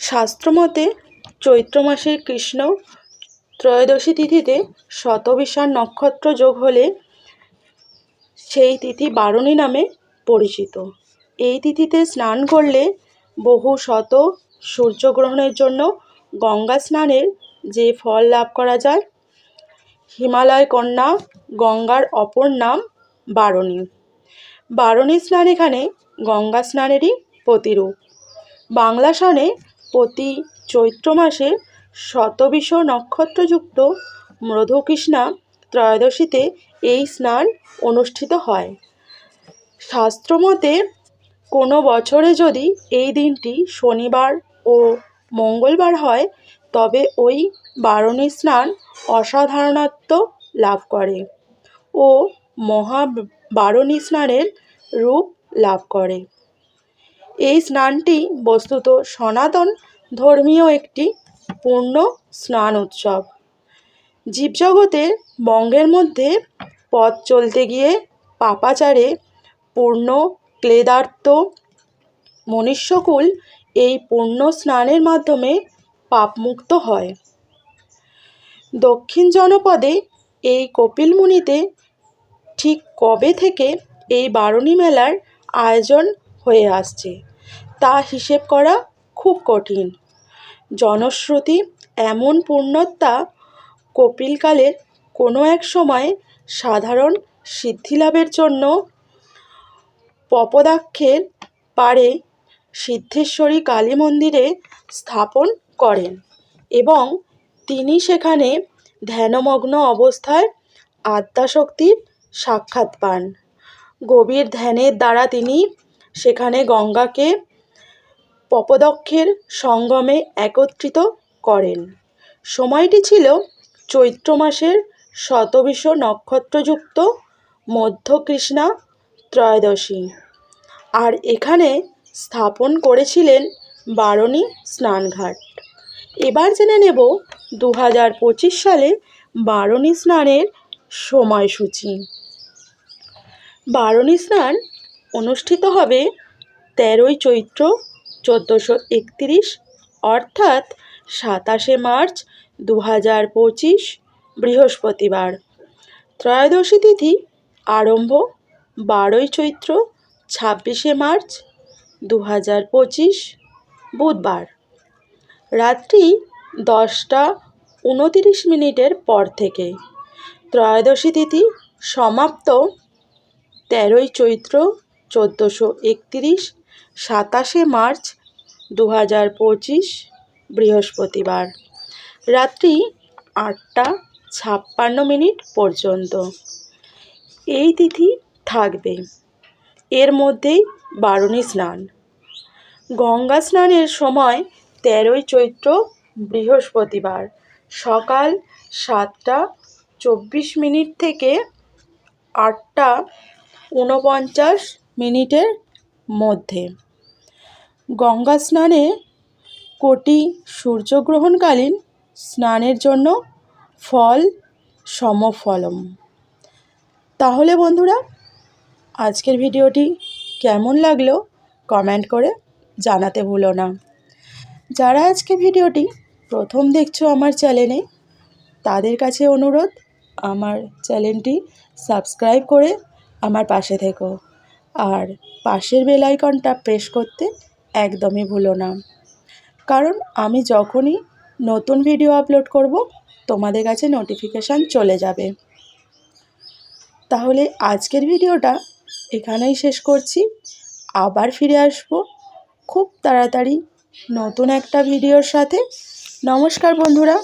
শাস্ত্রমতে চৈত্র মাসের কৃষ্ণ ত্রয়োদশী তিথিতে শতবিশার নক্ষত্র যোগ হলে সেই তিথি বারণী নামে পরিচিত। এই তিথিতে স্নান করলে বহু শত সূর্যগ্রহণের জন্য গঙ্গা স্নানের যে ফল লাভ করা যায়, হিমালয় কন্যা গঙ্গার অপর নাম বারণী। বারণী স্নান এখানে গঙ্গা স্নানেরই প্রতিরূপ। বাংলা সনে প্রতি চৈত্র মাসে শতবিষ নক্ষত্রযুক্ত মধুকৃষ্ণা ত্রয়োদশীতে এই স্নান অনুষ্ঠিত হয়। শাস্ত্রমতে কোনো বছরে যদি এই দিনটি শনিবার ও মঙ্গলবার হয়, তবে ওই বারণী স্নান অসাধারণত্ব লাভ করে ও মহা বারণী স্নানের রূপ লাভ করে। এই স্নানটি বস্তুত সনাতন ধর্মীয় একটি পূর্ণ স্নান উৎসব। জীবজগতের বঙ্গের মধ্যে পথ চলতে গিয়ে পাপাচারে পূর্ণ ক্লেদার্ত মনুষ্যকুল এই পূর্ণ স্নানের মাধ্যমে পাপমুক্ত হয়। দক্ষিণ জনপদে এই কপিলমুনিতে ঠিক কবে থেকে এই বারণী মেলার আয়োজন হয়ে আসছে? তা হিসেব করা খুব কঠিন। জনশ্রুতি এমন পূর্ণতা কপিলকালের কোনো এক সময় সাধারণ সিদ্ধিলাভের জন্য পপদাক্ষের পাড়ে সিদ্ধেশ্বরী কালী মন্দিরে স্থাপন করেন এবং তিনি সেখানে ধ্যানমগ্ন অবস্থায় আদ্যাশক্তির সাক্ষাৎ পান। গভীর ধ্যানের দ্বারা তিনি সেখানে গঙ্গাকে পপদক্ষের সঙ্গমে একত্রিত করেন। সময়টি ছিল চৈত্র মাসের শতবিষ নক্ষত্রযুক্ত মধ্যকৃষ্ণা ত্রয়োদশী। আর এখানে স্থাপন করেছিলেন বারণী স্নানঘাট। এবার জেনে নেব দু হাজার পঁচিশ সালে বারণী স্নানের সময়সূচি। বারণী স্নান অনুষ্ঠিত হবে তেরোই চৈত্র চোদ্দোশো একতিরিশ, অর্থাৎ সাতাশে মার্চ দু হাজার পঁচিশ বৃহস্পতিবার। ত্রয়োদশী তিথি আরম্ভ বারোই চৈত্র ছাব্বিশে মার্চ দু হাজার পঁচিশ বুধবার। রাত্রি দশটা উনতিরিশ মিনিটের পর থেকে। ত্রয়োদশী তিথি সমাপ্ত তেরোই চৈত্র চোদ্দোশো একতিরিশ সাতাশে মার্চ দু হাজার পঁচিশ বৃহস্পতিবার। রাত্রি আটটা ছাপ্পান্ন মিনিট পর্যন্ত। এই তিথি থাকবে। এর মধ্যেই বারণী স্নান। গঙ্গা স্নানের সময় তেরোই চৈত্র বৃহস্পতিবার সকাল সাতটা চব্বিশ মিনিট থেকে আটটা ঊনপঞ্চাশ মিনিটের মধ্যে। গঙ্গা স্নানে কোটি সূর্যগ্রহণকালীন স্নানের জন্য ফল সমফলম। তাহলে বন্ধুরা, আজকের ভিডিওটি কেমন লাগল কমেন্ট করে জানাতে ভুলো না। যারা আজকে ভিডিওটি প্রথম দেখছ আমার চ্যানেলে, তাদের কাছে অনুরোধ, আমার চ্যানেলটি সাবস্ক্রাইব করে আমার পাশে থেকো। আর পাশের বেল আইকনটা প্রেস করতে একদমই ভুলো না। কারণ আমি যখনই নতুন ভিডিও আপলোড করব, তোমাদের কাছে নোটিফিকেশান চলে যাবে। তাহলে আজকের ভিডিওটা এখানেই শেষ করছি। আবার ফিরে আসব খুব তাড়াতাড়ি নতুন একটা ভিডিওর সাথে। নমস্কার বন্ধুরা।